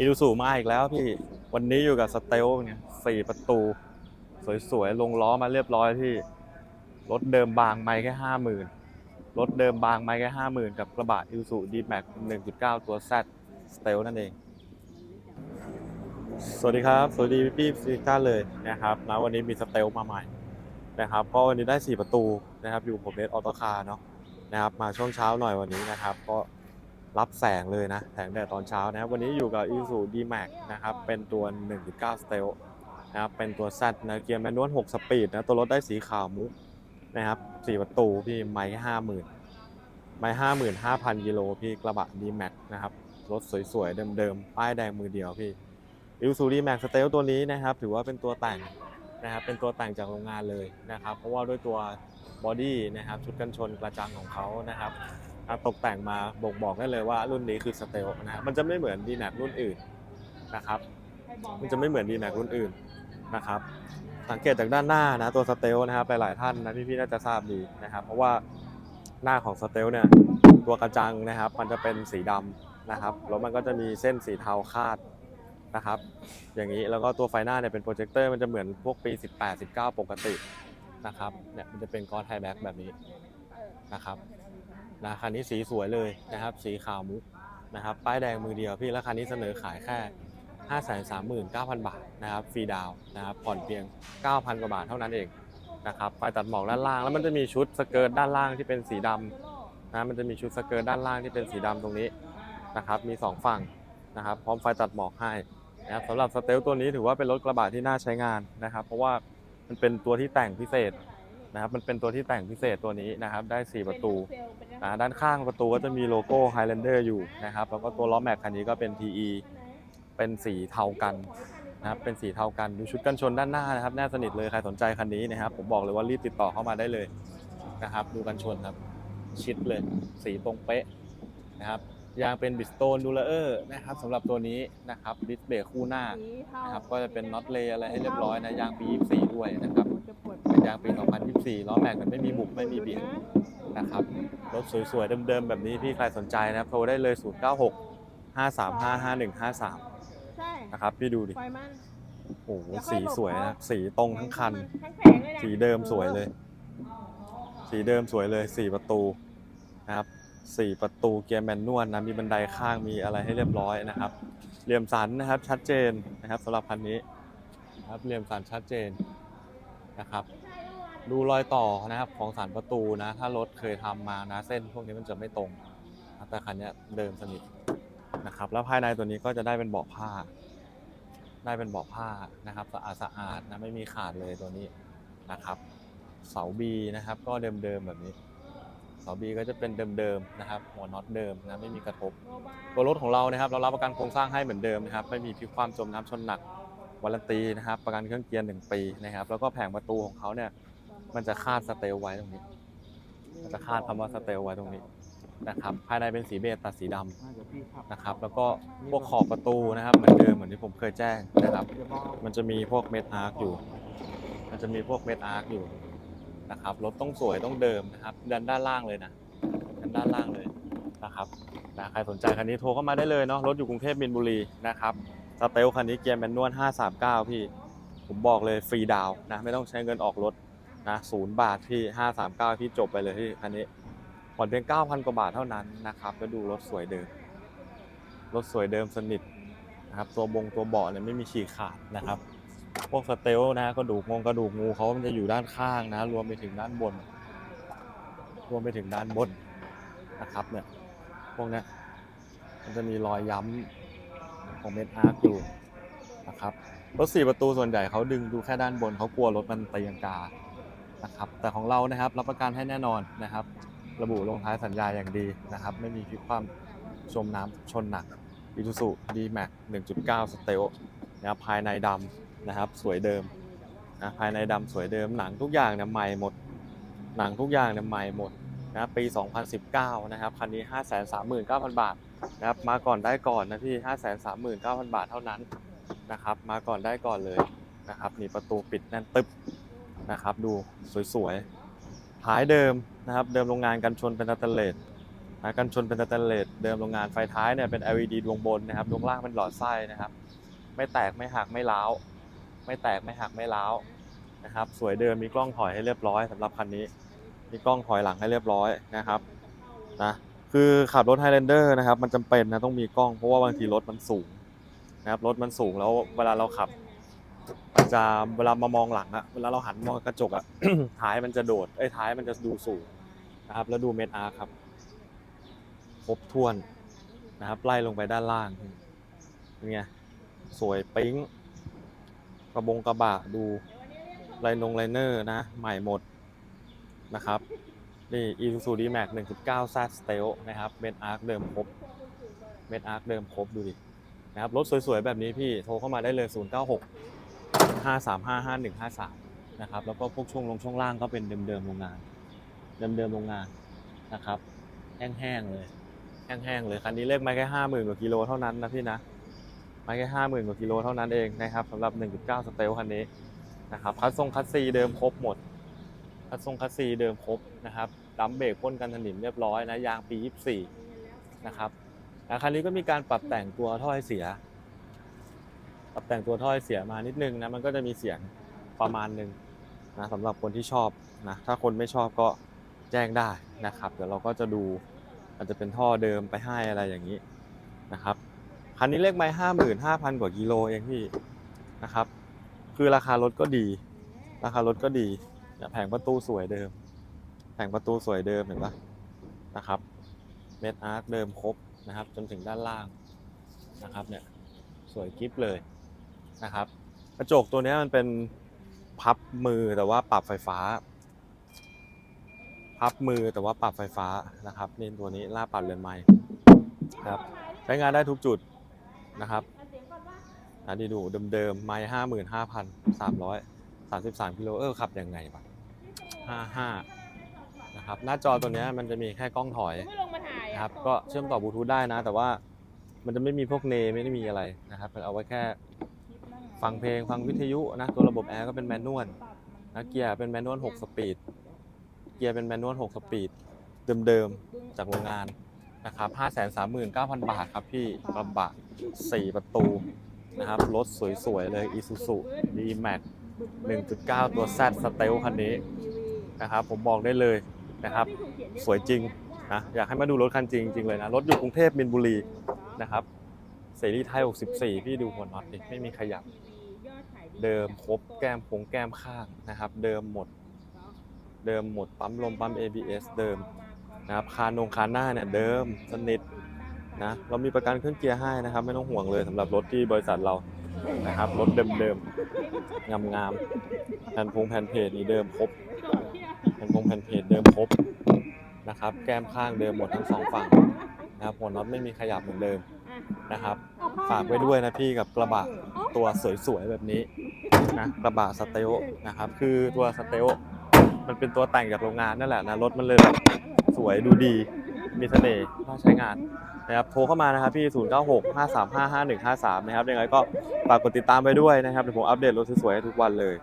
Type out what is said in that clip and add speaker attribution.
Speaker 1: อีดูสูมาอีกแล้วพี่ วันนี้อยู่กับสเตลเนี่ยสี่ประตู สวยๆ ลงล้อมาเรียบร้อยพี่ รถเดิมบางไม่แค่ห้าหมื่นรถเดิมบางไม่แค่ห้าหมื่นกับกระบะอีซูสูดีแม็กหนึ่งจุดเก้าตัว Z สเตลนั่นเอง สวัสดีครับ สวัสดีพี่ซิก้าเลยนะครับนะวันนี้มีสเตลมาใหม่นะครับ ก็วันนี้ได้4ประตูนะครับ อยู่ผมเนสออโตคาร์เนาะนะครับ มาช่วงเช้าหน่อยวันนี้นะครับ ก็ รับแสงเลยนะแสงแดดตอนเช้านะครับวันนี้อยู่กับ i s u d m a x นะครับ เป็นตัว 1.9 Stel นะครับเป็นตัว Z นะเกียร์แมนนวล6สปีดนะ ตัวรถได้สีขาวมุกนะครับ4ประตูพี่ไม่ห้าหมื่นไม่ห้าหมื่นห้าพันกิโลพี่กระบะ D Max นะครับ รถสวยๆ เดิมๆ ป้ายแดงมือเดียวพี่อิลซูดีแม็กสเตลตัวนี้นะครับ ถือว่าเป็นตัวแต่งนะครับเป็นตัวแต่งจากโรงงานเลยนะครับ เพราะว่าด้วยตัวบอดี้นะครับชุดกันชนกระจังของเขานะครับ ตกแต่งมาบ่งบอกได้เลยว่ารุ่นนี้คือสเตลนะครับมันจะไม่เหมือนดีแม็กรุ่นอื่นนะครับ มันจะไม่เหมือนดีแม็กรุ่นอื่นนะครับ สังเกตจากด้านหน้านะตัวสเตลนะครับหลายๆท่านนะพี่ๆน่าจะทราบดีนะครับ เพราะว่าหน้าของสเตลเนี่ยตัวกระจังนะครับ มันจะเป็นสีดำนะครับแล้วมันก็จะมีเส้นสีเทาคาดนะครับ อย่างนี้แล้วก็ตัวไฟหน้าเนี่ยเป็นโปรเจคเตอร์มันจะเหมือนพวกปี 18 19 ปกตินะครับเนี่ยมันจะเป็นกอร์ไทแบ็กแบบนี้นะครับ นะคันนี้สีสวยเลยนะครับ สีขาวมุกนะครับ ป้ายแดงมือเดียวพี่แล้วคันนี้เสนอขายแค่ 539,000 บาทนะครับฟรีดาวนะครับผ่อนเพียง 9,000 กว่าบาทเท่านั้นเองนะครับไฟตัดหมอกด้านล่าง แล้วมันจะมีชุดสเกิร์ตด้านล่างที่เป็นสีดำนะมันจะมีชุดสเกิร์ตด้านล่างที่เป็นสีดำตรงนี้นะครับ มีสองฝั่งนะครับ พร้อมไฟตัดหมอกให้นะครับสำหรับสเตลตัวนี้ถือว่าเป็นรถกระบะที่น่าใช้งานนะครับ เพราะว่ามันเป็นตัวที่แต่งพิเศษ นะครับมันเป็นตัวที่แต่งพิเศษตัวนี้นะครับได้ 4 ประตูอ่าด้านข้างประตูก็จะมีโลโก้ Highlander อยู่นะครับแล้วก็ตัวล้อแม็กคันนี้ก็เป็น TE เป็นสีเทากันนะครับเป็นสีเทากันดูชุดกันชนด้านหน้านะครับแน่สนิทเลยใครสนใจคันนี้นะครับผมบอกเลยว่ารีบติดต่อเข้ามาได้เลยนะครับ ดูกันชนครับ ชิดเลย สีตรงเป๊ะนะครับ ยางเป็นบิสโตนดูเลอร์นะครับสำหรับตัวนี้นะครับดิสเบรกคู่หน้านะครับก็จะเป็นน็อตเลอะไรให้เรียบร้อยนะยางปี 24 ด้วยนะครับเป็นยางปี 2024 ล้อแม็กมันไม่มีบุบไม่มีเบียดนะครับรถสวยๆเดิมๆแบบนี้พี่ใครสนใจนะครับโทรได้เลย 096 535 5153
Speaker 2: ใช่
Speaker 1: นะครับพี่ดูดิ
Speaker 2: ปล่อยมัน
Speaker 1: โอ้โหสีสวยนะครับสีตรงทั้งคัน
Speaker 2: ทั้งแผงเลยนะ
Speaker 1: สีเดิมสวยเลย สีเดิมสวยเลยสี่ประตูนะครับ สี่ประตูเกียร์แมนนวลนะ มีบันไดข้างมีอะไรให้เรียบร้อยนะครับ เหลี่ยมสันนะครับชัดเจนนะครับสำหรับคันนี้นะครับเหลี่ยมสันชัดเจนนะครับ ดูรอยต่อนะครับของสันประตูนะ ถ้ารถเคยทำมานะเส้นพวกนี้มันจะไม่ตรง แต่คันนี้เดิมสนิทนะครับ แล้วภายในตัวนี้ก็จะได้เป็นเบาะผ้า ได้เป็นเบาะผ้านะครับสะอาดสะอาดนะไม่มีขาดเลยตัวนี้นะครับ เสาบีนะครับ ก็เดิมๆแบบนี้ เสาบีก็จะเป็นเดิมๆนะครับหัวน็อตเดิมนะไม่มีกระทบตัวรถของเรานะครับ เรารับประกันโครงสร้างให้เหมือนเดิมนะครับ ไม่มีพลิกความจมน้ำชนหนักวารันตีนะครับ ประกันเครื่องเกียร์หนึ่งปีนะครับ แล้วก็แผงประตูของเขาเนี่ยมันจะคาดสเตลไว้ตรงนี้มันจะคาดคำว่าสเตลไว้ตรงนี้นะครับ ภายในเป็นสีเบจตัดสีดำนะครับ แล้วก็พวกขอบประตูนะครับเหมือนเดิมเหมือนที่ผมเคยแจ้งนะครับ มันจะมีพวกเม็ดอาร์คอยู่ มันจะมีพวกเม็ดอาร์คอยู่ นะครับ รถต้องสวยต้องเดิมนะครับดันด้านล่างเลยนะดันด้านล่างเลยนะครับนะใครสนใจคันนี้โทรเข้ามาได้เลยเนาะรถอยู่กรุงเทพมินบุรีนะครับสเตลคันนี้เกียร์แมนนวล539 พี่ ผมบอกเลยฟรีดาวนะไม่ต้องใช้เงินออกรถนะศูนย์บาทพี่ 539 พี่จบไปเลยพี่คันนี้ผ่อนเพียง 9,000 กว่าบาทเท่านั้นนะครับแล้วดูรถสวยเดิม รถสวยเดิมสนิทนะครับตัวบงตัวเบาะเนี่ยไม่มีฉีกขาดนะครับ พวกสเตลนะกระดูกงงกระดูกงูเขามันจะอยู่ด้านข้างนะ รวมไปถึงด้านบน รวมไปถึงด้านบนนะครับเนี่ยพวกนี้มันจะมีรอยย้ำของเม็ดอาร์คอยู่นะครับรถสี่ประตูส่วนใหญ่เขาดึงดูแค่ด้านบนเขากลัวรถมันตีลังกานะครับแต่ของเรานะครับรับประกันให้แน่นอนนะครับ ระบุลงท้ายสัญญาอย่างดีนะครับ ไม่มีพิความชมน้ำชนหนัก i ิ u z u D-Max 1.9 s t e l นะครับภายในดำ นะครับ สวยเดิมนะภายในดำสวยเดิมหนังทุกอย่างเนี่ยใหม่หมด หนังทุกอย่างเนี่ยใหม่หมดนะปี 2019 นะครับคันนี้ 539,000 บาทนะครับมาก่อนได้ก่อนนะพี่ 539,000 บาทเท่านั้นนะครับ มาก่อนได้ก่อนเลยนะครับนี่ประตูปิดแน่นตึบนะครับ ดูสวยๆท้ายเดิมนะครับ เดิมโรงงานกันชนเป็นสแตเลสนะกันชนเป็นสแตเลสเดิมโรงงานไฟท้ายเนี่ยเป็น LED ดวงบนนะครับดวงล่างเป็นหลอดไส้นะครับ ไม่แตกไม่หักไม่ร้าว ไม่แตกไม่หักไม่ร้าวนะครับ สวยเดิมมีกล้องถอยให้เรียบร้อยสำหรับคันนี้ มีกล้องถอยหลังให้เรียบร้อยนะครับนะคือขับรถ Highlander นะครับ มันจำเป็นนะต้องมีกล้องเพราะว่าบางทีรถมันสูงนะครับรถมันสูงแล้วเวลาเราขับมันจะเวลามามองหลังอะเวลาเราหันมองกระจกอะท้ายมันจะโดดไอ้ท้ายมันจะดูสูงนะครับ แล้วดูเมทอาร์ครับครบถ้วนนะครับไล่ลงไปด้านล่างเป็นไงสวยปิ๊ง กระบงกระบะดูไลนงไลเนอร์นะ ใหม่หมดนะครับ นี่ Isuzu D-Max 1.9 Z Stealth นะครับเมทอาร์คเดิมครบเมทอาร์คเดิมครบดูดินะครับรถสวย ๆ แบบนี้พี่โทรเข้ามาได้เลย 096 535 5153 นะครับ แล้วก็พวกช่วงลงช่วงล่างก็เป็นเดิมๆโรงงาน เดิมๆโรงงานนะครับ แห้งๆเลย แห้งๆเลย คันนี้เลขมาแค่ห้าหมื่นกว่ากิโลเท่านั้นนะพี่นะ มาแค่ห้าหมื่นกว่ากิโลเท่านั้นเองนะครับสำหรับ 1.9 สเตลคันนี้นะครับคัสทรงคัสซีเดิมครบหมดคัสทรงคัสซีเดิมครบนะครับดัมเบรกพ่นกันถนิมเรียบร้อยนะยางปี 24 นะครับแล้วคันนี้ก็มีการปรับแต่งตัวท่อไอเสีย ปรับแต่งตัวท่อไอเสียมานิดนึงนะมันก็จะมีเสียงประมาณหนึ่งนะสำหรับคนที่ชอบนะถ้าคนไม่ชอบก็แจ้งได้นะครับ เดี๋ยวเราก็จะดูอาจจะเป็นท่อเดิมไปให้อะไรอย่างนี้นะครับ คันนี้เลขไม้ห้าหมื่นห้าพันกว่ากิโลเองพี่นะครับ คือราคารถก็ดี ราคารถก็ดีแผงประตูสวยเดิม แผงประตูสวยเดิมเห็นปะนะครับเมดอาร์คเดิมครบนะครับ จนถึงด้านล่างนะครับเนี่ยสวยกิฟเลยนะครับ กระจกตัวนี้มันเป็นพับมือแต่ว่าปรับไฟฟ้า พับมือแต่ว่าปรับไฟฟ้านะครับนี่ตัวนี้ล่าปรับเรือนไม้ครับใช้งานได้ทุกจุด นะครับอันนี้ดูเดิมๆไม้ห้าหมื่นห้าพันสามร้อยสามสิบสามกิโลเออขับยังไงวะห้าห้านะครับหน้าจอตัวเนี้ยมันจะมีแค่กล้องถอย
Speaker 2: ไม่ลงมาถ่าย
Speaker 1: นะครับก็เชื่อมต่อบลูทูธได้นะ แต่ว่ามันจะไม่มีพวกเนไม่ได้มีอะไรนะครับมันเอาไว้แค่ฟังเพลงฟังวิทยุนะตัวระบบแอร์ก็เป็นแมนนวลนะเกียร์เป็นแมนนวล6สปีดเกียร์เป็นแมนนวล6สปีดเดิมๆจากโรงงาน นะครับ539,000บาทครับพี่กระบะ4ประตูนะครับ รถสวยๆเลย Isuzu D-Max 1.9 ตัว Z Stealth คันนี้นะครับ ผมบอกได้เลยนะครับ สวยจริงนะอยากให้มาดูรถคันจริงจริงเลยนะ รถอยู่กรุงเทพมินบุรีนะครับเสรีไทย 64 พี่ดูหัวน็อตดิไม่มีขยับ เดิมครบแก้มผงแก้มข้างนะครับ เดิมหมด เดิมหมดปั๊มลมปั๊ม ABS เดิม นะครับคานงคานหน้าเนี่ยเดิมสนิทนะเรามีประกันเครื่องเกียร์ให้นะครับ ไม่ต้องห่วงเลยสำหรับรถที่บริษัทเรานะครับรถเดิมๆงามๆแผ่นพงแผ่นเพจนี่เดิมครบแผ่นพงแผ่นเพจเดิมครบนะครับ แก้มข้างเดิมหมดทั้งสองฝั่งนะครับหัวน็อตไม่มีขยับเหมือนเดิมนะครับ ฝากไว้ด้วยนะพี่กับกระบะตัวสวยๆแบบนี้นะกระบะสเตลนะครับ คือตัวสเตล มันเป็นตัวแต่งจากโรงงานนั่นแหละนะรถมันเลยแบบสวยดูดีมีเสน่ห์น่าใช้งานนะครับโทรเข้ามานะครับพี่ 0 9 6 5 3 5 5 1 5 3 นะครับยังไงก็ฝากกดติดตามไปด้วยนะครับเดี๋ยวผมอัปเดตรถสวยๆให้ทุกวันเลย